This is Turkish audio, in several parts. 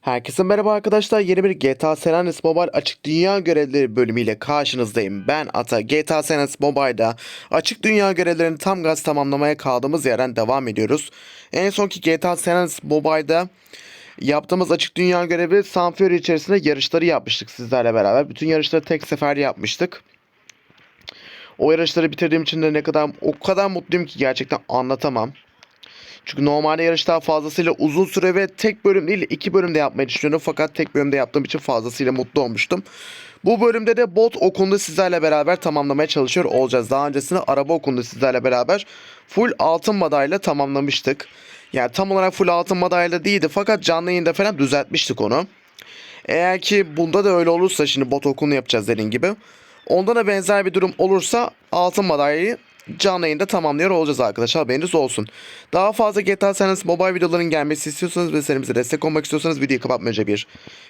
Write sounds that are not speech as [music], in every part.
Herkese merhaba arkadaşlar. Yeni bir GTA San Andreas Mobile Açık Dünya Görevleri bölümüyle karşınızdayım. Ben Ata. GTA San Andreas Mobile'da Açık Dünya görevlerini tam gaz tamamlamaya kaldığımız yerden devam ediyoruz. En sonki GTA San Andreas Mobile'da yaptığımız Açık Dünya görevi San Fury içerisinde yarışları yapmıştık sizlerle beraber. Bütün yarışları tek sefer yapmıştık. O yarışları bitirdiğim için de ne kadar o kadar mutluyum ki gerçekten anlatamam. Çünkü normalde yarışlar fazlasıyla uzun süre ve tek bölüm değil iki bölümde yapmayı düşünüyordum. Fakat tek bölümde yaptığım için fazlasıyla mutlu olmuştum. Bu bölümde de bot okulunu sizlerle beraber tamamlamaya çalışıyor olacağız. Daha öncesinde araba okulunu sizlerle beraber full altın madalya tamamlamıştık. Yani tam olarak full altın madalya değildi fakat canlı yayında falan düzeltmiştik onu. Eğer ki bunda da öyle olursa şimdi bot okulunu yapacağız dediğim gibi. Onda da benzer bir durum olursa altın madalyayı canlı yayında tamamlıyor olacağız arkadaşlar haberiniz olsun. Daha fazla GTA San Andreas mobile videoların gelmesi istiyorsanız ve serimize destek olmak istiyorsanız videoyu kapatmadan önce bir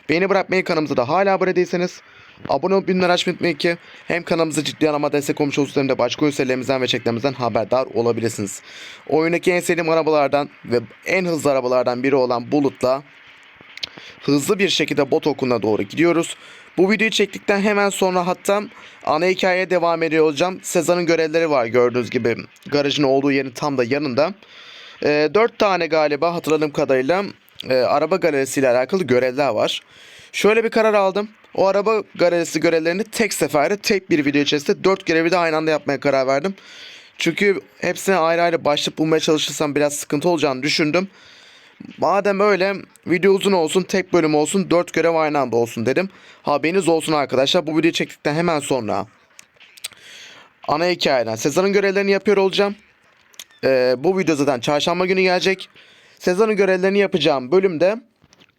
beğeni bırakmayı kanalımıza da hala abone değilseniz abone olup bildirimleri açmayı unutmayın ki hem kanalımıza ciddi anlamda destek olmuş olursunuz hem de başka oyun serilerimizden ve çeklerimizden haberdar olabilirsiniz. Oyundaki en sevdiğim arabalardan ve en hızlı arabalardan biri olan Bulut'la hızlı bir şekilde bot okuluna doğru gidiyoruz. Bu videoyu çektikten hemen sonra hatta ana hikayeye devam ediyor olacağım. Sezar'ın görevleri var gördüğünüz gibi. Garajın olduğu yerin tam da yanında. Ee, 4 tane galiba hatırladığım kadarıyla e, araba galerisiyle alakalı görevler var. Şöyle bir karar aldım. O araba galerisi görevlerini tek seferde tek bir video içerisinde 4 görevi de aynı anda yapmaya karar verdim. Çünkü hepsine ayrı ayrı başlık bulmaya çalışırsam biraz sıkıntı olacağını düşündüm. Madem öyle video uzun olsun tek bölüm olsun 4 görev aynı anda olsun dedim. Haberiniz olsun arkadaşlar bu videoyu çektikten hemen sonra ana hikayeden Sezar'ın görevlerini yapıyor olacağım. Ee, bu video zaten çarşamba günü gelecek. Sezar'ın görevlerini yapacağım bölümde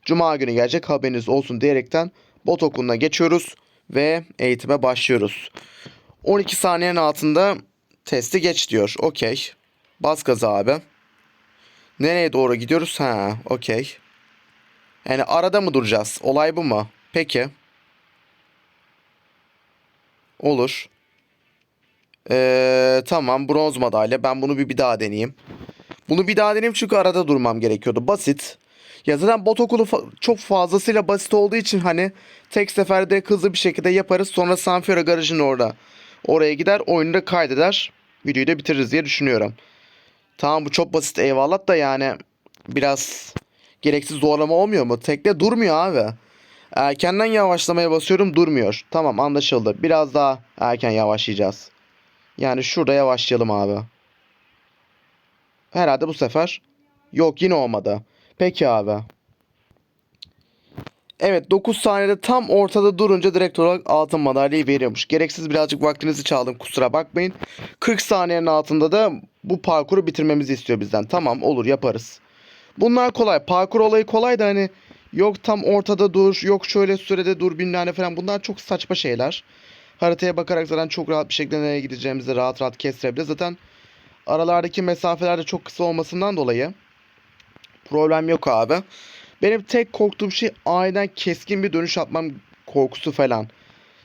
Cuma günü gelecek haberiniz olsun diyerekten bot okuluna geçiyoruz ve eğitime başlıyoruz. 12 saniyenin altında testi geç diyor. Okey. Bas gaza abi. Nereye doğru gidiyoruz? Ha, okey. Yani arada mı duracağız? Olay bu mu? Peki. Olur. Ee, tamam bronz madalya. Ben bunu bir, bir daha deneyeyim. Bunu bir daha deneyeyim çünkü arada durmam gerekiyordu. Basit. Ya zaten bot okulu fa- çok fazlasıyla basit olduğu için hani tek seferde hızlı bir şekilde yaparız. Sonra Sanfiora garajın orada. Oraya gider oyunu da kaydeder. Videoyu da bitiririz diye düşünüyorum. Tamam bu çok basit eyvallah da yani biraz gereksiz zorlama olmuyor mu? Tekne durmuyor abi. Erkenden yavaşlamaya basıyorum durmuyor. Tamam anlaşıldı. Biraz daha erken yavaşlayacağız. Yani şurada yavaşlayalım abi. Herhalde bu sefer. Yok yine olmadı. Peki abi. Evet 9 saniyede tam ortada durunca direkt olarak altın madalyayı veriyormuş. Gereksiz birazcık vaktinizi çaldım kusura bakmayın. 40 saniyenin altında da bu parkuru bitirmemizi istiyor bizden. Tamam olur yaparız. Bunlar kolay. Parkur olayı kolay da hani yok tam ortada dur, yok şöyle sürede dur bilmem falan. Bunlar çok saçma şeyler. Haritaya bakarak zaten çok rahat bir şekilde nereye gideceğimizi rahat rahat kestirebiliriz. Zaten aralardaki mesafeler de çok kısa olmasından dolayı problem yok abi. Benim tek korktuğum şey aniden keskin bir dönüş atmam korkusu falan.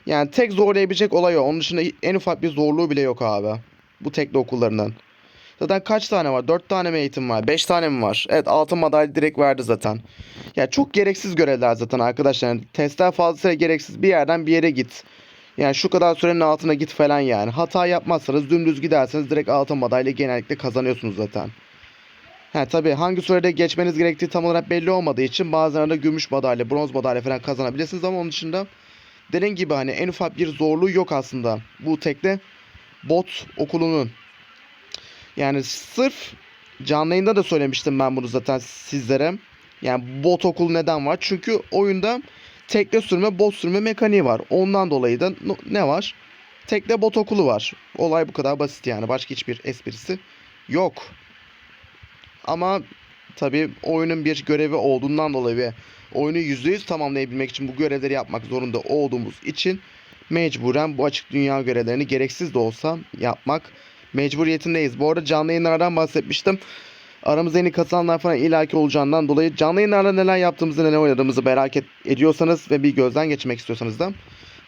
Yani tek zorlayabilecek olay o. Onun dışında en ufak bir zorluğu bile yok abi. Bu tekne okullarından. Zaten kaç tane var? 4 tane mi eğitim var? 5 tane mi var? Evet altın madalya direkt verdi zaten. Ya çok gereksiz görevler zaten arkadaşlar. Yani testler fazlasıyla gereksiz. Bir yerden bir yere git. Yani şu kadar sürenin altına git falan yani. Hata yapmazsanız dümdüz giderseniz direkt altın madalya genellikle kazanıyorsunuz zaten. Ha tabii hangi sürede geçmeniz gerektiği tam olarak belli olmadığı için bazen de gümüş madalya, bronz madalya falan kazanabilirsiniz ama onun dışında dediğim gibi hani en ufak bir zorluğu yok aslında bu tekne bot okulunun. Yani sırf canlı yayında da söylemiştim ben bunu zaten sizlere. Yani bot okulu neden var? Çünkü oyunda tekne sürme, bot sürme mekaniği var. Ondan dolayı da ne var? Tekne bot okulu var. Olay bu kadar basit yani. Başka hiçbir esprisi yok. Ama tabii oyunun bir görevi olduğundan dolayı ve oyunu %100 tamamlayabilmek için bu görevleri yapmak zorunda olduğumuz için mecburen bu açık dünya görevlerini gereksiz de olsa yapmak mecburiyetindeyiz. Bu arada canlı yayınlardan bahsetmiştim. Aramızda yeni katılanlar falan ilaki olacağından dolayı canlı yayınlarda neler yaptığımızı neler oynadığımızı merak ediyorsanız ve bir gözden geçirmek istiyorsanız da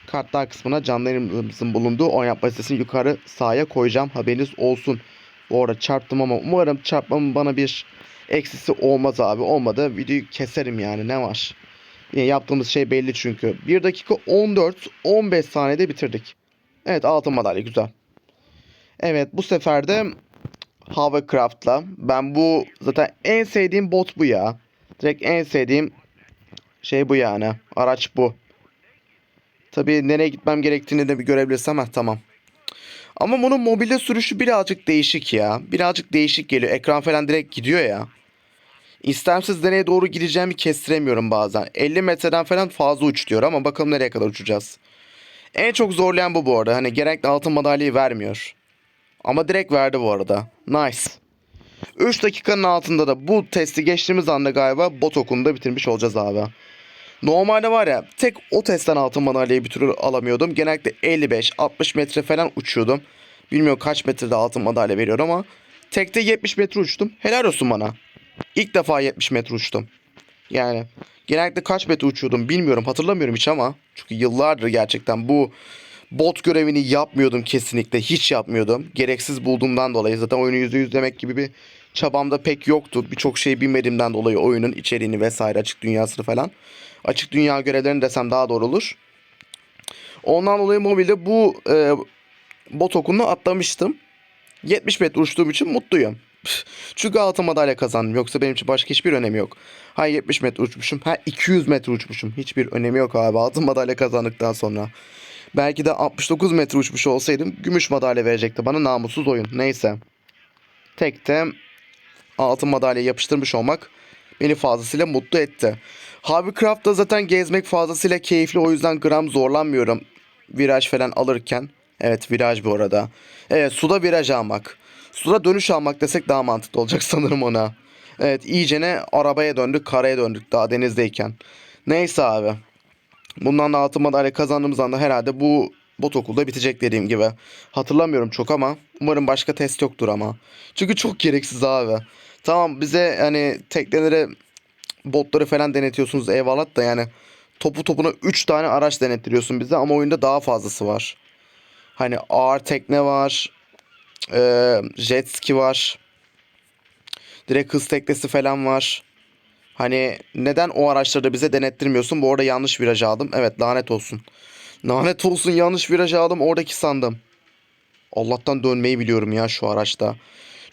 kartlar kısmına canlı yayınımızın bulunduğu oynatma listesini yukarı sağa koyacağım. Haberiniz olsun. Bu arada çarptım ama umarım çarpmamın bana bir eksisi olmaz abi. Olmadı videoyu keserim yani ne var. Yani yaptığımız şey belli çünkü. 1 dakika 14-15 saniyede bitirdik. Evet altın madalya güzel. Evet bu sefer de Hovercraft'la. Ben bu zaten en sevdiğim bot bu ya. Direkt en sevdiğim şey bu yani. Araç bu. Tabii nereye gitmem gerektiğini de bir görebilirsem ha tamam. Ama bunun mobilde sürüşü birazcık değişik ya. Birazcık değişik geliyor. Ekran falan direkt gidiyor ya. İstemsiz nereye doğru gideceğimi kestiremiyorum bazen. 50 metreden falan fazla uç diyor ama bakalım nereye kadar uçacağız. En çok zorlayan bu bu arada. Hani gerekli altın madalyayı vermiyor. Ama direkt verdi bu arada. Nice. 3 dakikanın altında da bu testi geçtiğimiz anda galiba bot okulunda bitirmiş olacağız abi. Normalde var ya tek o testten altın madalyayı bir türlü alamıyordum. Genellikle 55-60 metre falan uçuyordum. Bilmiyorum kaç metrede altın madalya veriyor ama tekte 70 metre uçtum. Helal olsun bana. İlk defa 70 metre uçtum. Yani genellikle kaç metre uçuyordum bilmiyorum hatırlamıyorum hiç ama. Çünkü yıllardır gerçekten bu bot görevini yapmıyordum kesinlikle. Hiç yapmıyordum. Gereksiz bulduğumdan dolayı zaten oyunu %100 demek gibi bir çabamda pek yoktu. Birçok şey bilmediğimden dolayı oyunun içeriğini vesaire açık dünyasını falan. Açık dünya görevlerini desem daha doğru olur. Ondan dolayı mobilde bu e, bot okulunu atlamıştım. 70 metre uçtuğum için mutluyum. Çünkü altın madalya kazandım. Yoksa benim için başka hiçbir önemi yok. Ha 70 metre uçmuşum. Ha 200 metre uçmuşum. Hiçbir önemi yok abi. Altın madalya kazandıktan sonra. Belki de 69 metre uçmuş olsaydım gümüş madalya verecekti bana namussuz oyun. Neyse. Tekte altın madalya yapıştırmış olmak beni fazlasıyla mutlu etti. Hovercraft'ta zaten gezmek fazlasıyla keyifli o yüzden gram zorlanmıyorum. Viraj falan alırken. Evet viraj bu arada. Evet suda viraj almak. Suda dönüş almak desek daha mantıklı olacak [laughs] sanırım ona. Evet iyicene arabaya döndük karaya döndük daha denizdeyken. Neyse abi. Bundan da altın madalya kazandığımız anda herhalde bu bot okulda bitecek dediğim gibi. Hatırlamıyorum çok ama umarım başka test yoktur ama. Çünkü çok gereksiz abi. Tamam bize hani teknelere botları falan denetiyorsunuz eyvallah da yani topu topuna 3 tane araç denettiriyorsun bize ama oyunda daha fazlası var. Hani ağır tekne var. E, jet ski var. Direkt hız teknesi falan var. Hani neden o araçları bize denettirmiyorsun? Bu arada yanlış viraj aldım. Evet lanet olsun. Lanet olsun yanlış viraj aldım. Oradaki sandım. Allah'tan dönmeyi biliyorum ya şu araçta.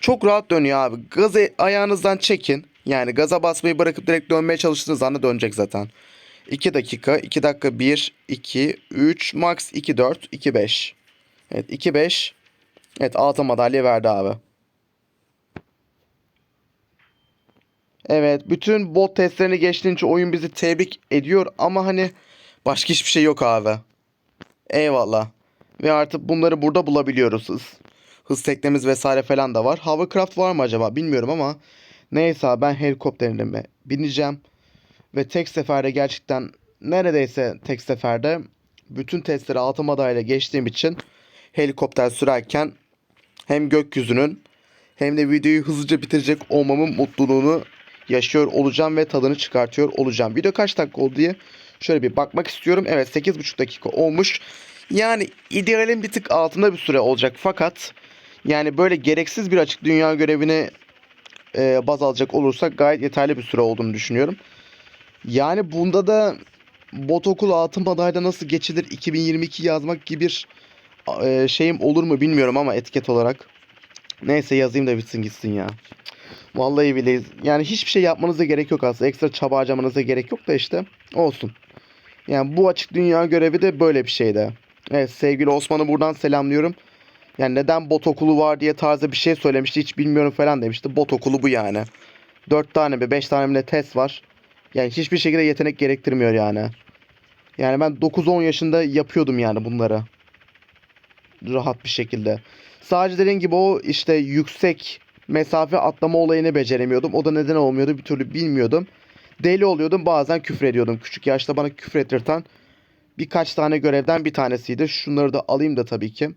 Çok rahat dönüyor abi. Gazı ayağınızdan çekin. Yani gaza basmayı bırakıp direkt dönmeye çalıştığınız anda dönecek zaten. 2 dakika, 2 dakika 1, 2, 3, max 2, 4, 2, 5. Evet 2, 5. Evet altın madalya verdi abi. Evet bütün bot testlerini geçtiğince oyun bizi tebrik ediyor ama hani başka hiçbir şey yok abi. Eyvallah. Ve artık bunları burada bulabiliyoruz. Hız, hız teknemiz vesaire falan da var. Hovercraft var mı acaba bilmiyorum ama neyse ben helikopterime bineceğim. Ve tek seferde gerçekten neredeyse tek seferde bütün testleri altın madalya geçtiğim için helikopter sürerken hem gökyüzünün hem de videoyu hızlıca bitirecek olmamın mutluluğunu yaşıyor olacağım ve tadını çıkartıyor olacağım. Video kaç dakika oldu diye şöyle bir bakmak istiyorum. Evet 8,5 dakika olmuş. Yani idealin bir tık altında bir süre olacak fakat yani böyle gereksiz bir açık dünya görevini e, baz alacak olursak gayet yeterli bir süre olduğunu düşünüyorum. Yani bunda da bot okul altın madalya nasıl geçilir 2022 yazmak gibi bir e, şeyim olur mu bilmiyorum ama etiket olarak. Neyse yazayım da bitsin gitsin ya. Vallahi billahi yani hiçbir şey yapmanıza gerek yok aslında. Ekstra çaba harcamanıza gerek yok da işte olsun. Yani bu açık dünya görevi de böyle bir şeydi. Evet sevgili Osman'ı buradan selamlıyorum. Yani neden bot okulu var diye tarzda bir şey söylemişti hiç bilmiyorum falan demişti. Bot okulu bu yani. 4 tane mi 5 tane mi test var. Yani hiçbir şekilde yetenek gerektirmiyor yani. Yani ben 9-10 yaşında yapıyordum yani bunları. Rahat bir şekilde. Sadece dediğim gibi o işte yüksek mesafe atlama olayını beceremiyordum. O da neden olmuyordu bir türlü bilmiyordum. Deli oluyordum bazen küfür ediyordum. Küçük yaşta bana küfür ettirten birkaç tane görevden bir tanesiydi. Şunları da alayım da tabii ki.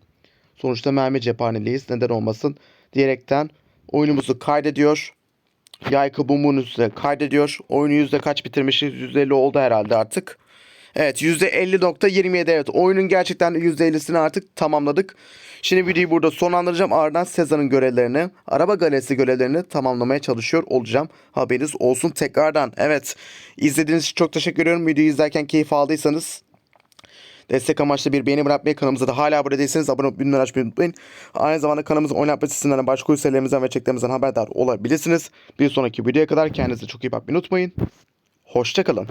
Sonuçta mermi cephaneliyiz neden olmasın diyerekten oyunumuzu kaydediyor. Yay kabuğumun üstüne kaydediyor. Oyunu yüzde kaç bitirmişiz? 150 oldu herhalde artık. Evet %50.27 evet oyunun gerçekten de %50'sini artık tamamladık. Şimdi videoyu burada sonlandıracağım. Ardından Sezar'ın görevlerini, araba galerisi görevlerini tamamlamaya çalışıyor olacağım. Haberiniz olsun tekrardan. Evet izlediğiniz için çok teşekkür ediyorum. Videoyu izlerken keyif aldıysanız Destek amaçlı bir beğeni bırakmayı kanalımıza da hala abone değilseniz abone olup bildirimleri açmayı unutmayın. Aynı zamanda kanalımızın oynatma sitesinden başka serilerimizden ve çeklerimizden haberdar olabilirsiniz. Bir sonraki videoya kadar kendinize çok iyi bakmayı unutmayın. Hoşçakalın.